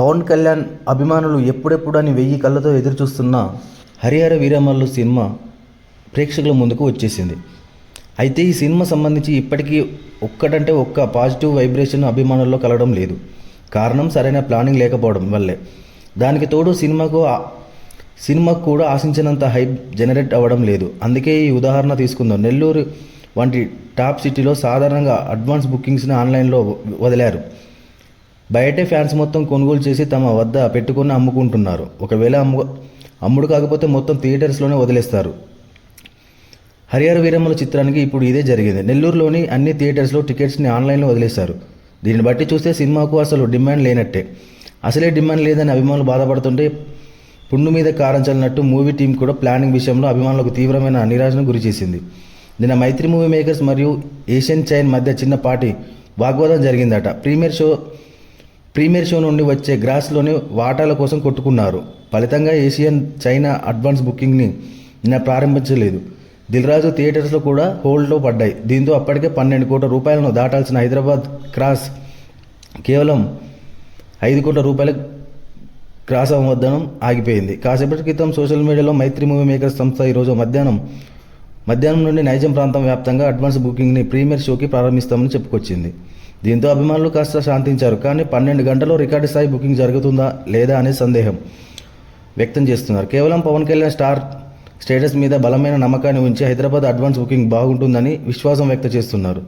పవన్ కళ్యాణ్ అభిమానులు ఎప్పుడెప్పుడు అని వెయ్యి కళ్ళతో ఎదురు చూస్తున్న హరిహర వీరమల్లు సినిమా ప్రేక్షకుల ముందుకు వచ్చేసింది. అయితే ఈ సినిమా సంబంధించి ఇప్పటికీ ఒక్కటంటే ఒక్క పాజిటివ్ వైబ్రేషన్ అభిమానుల్లో కలగడం లేదు. కారణం సరైన ప్లానింగ్ లేకపోవడం వల్లే. దానికి తోడు సినిమాకు సినిమాకు కూడా ఆశించినంత హైప్ జనరేట్ అవ్వడం లేదు. అందుకే ఈ ఉదాహరణ తీసుకుందాం. నెల్లూరు వంటి టాప్ సిటీలో సాధారణంగా అడ్వాన్స్ బుకింగ్స్ని ఆన్లైన్లో వదిలారు. బయటే ఫ్యాన్స్ మొత్తం కొనుగోలు చేసి తమ వద్ద పెట్టుకుని అమ్ముకుంటున్నారు. ఒకవేళ అమ్ము అమ్ముడు కాకపోతే మొత్తం థియేటర్స్లోనే వదిలేస్తారు. హరిహర వీరమ్మల చిత్రానికి ఇప్పుడు ఇదే జరిగింది. నెల్లూరులోని అన్ని థియేటర్స్లో టికెట్స్ని ఆన్లైన్లో వదిలేశారు. దీన్ని బట్టి చూస్తే సినిమాకు అసలు డిమాండ్ లేనట్టే. అసలే డిమాండ్ లేదని అభిమానులు బాధపడుతుంటే పుండు మీద కారం చల్లినట్టు మూవీ టీం కూడా ప్లానింగ్ విషయంలో అభిమానులకు తీవ్రమైన నిరాశను గురిచేసింది నిన్న మైత్రి మూవీ మేకర్స్ మరియు ఏషియన్ చైన్ మధ్య చిన్నపాటి వాగ్వాదం జరిగిందట. ప్రీమియర్ షో ప్రీమియర్ షో నుండి వచ్చే గ్రాస్లోని వాటాల కోసం కొట్టుకున్నారు. ఫలితంగా ఏషియన్ చైనా అడ్వాన్స్ బుకింగ్ని నిన్న ప్రారంభించలేదు. దిల్రాజు థియేటర్స్లో కూడా హోల్డ్లో పడ్డాయి. దీంతో అప్పటికే పన్నెండు కోట్ల రూపాయలను దాటాల్సిన హైదరాబాద్ క్రాస్ కేవలం ఐదు కోట్ల రూపాయల క్రాస్ అవ్వద్దనం ఆగిపోయింది. కాసేపటి క్రితం సోషల్ మీడియాలో మైత్రి మూవీ మేకర్స్ సంస్థ ఈరోజు మధ్యాహ్నం మధ్యాహ్నం నుండి నైజం ప్రాంతం వ్యాప్తంగా అడ్వాన్స్ బుకింగ్ని ప్రీమియర్ షోకి ప్రారంభిస్తామని చెప్పుకొచ్చింది. దీంతో అభిమానులు కాస్త శాంతించారు కానీ పన్నెండు గంటల్లో రికార్డు స్థాయి బుకింగ్ జరుగుతుందా లేదా అనే సందేహం వ్యక్తం చేస్తున్నారు. కేవలం పవన్ కళ్యాణ్ స్టార్ స్టేటస్ మీద బలమైన నమ్మకాన్ని ఉంచి హైదరాబాద్ అడ్వాన్స్ బుకింగ్ బాగుంటుందని విశ్వాసం వ్యక్తం చేస్తున్నారు.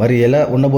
మరి ఎలా ఉండబో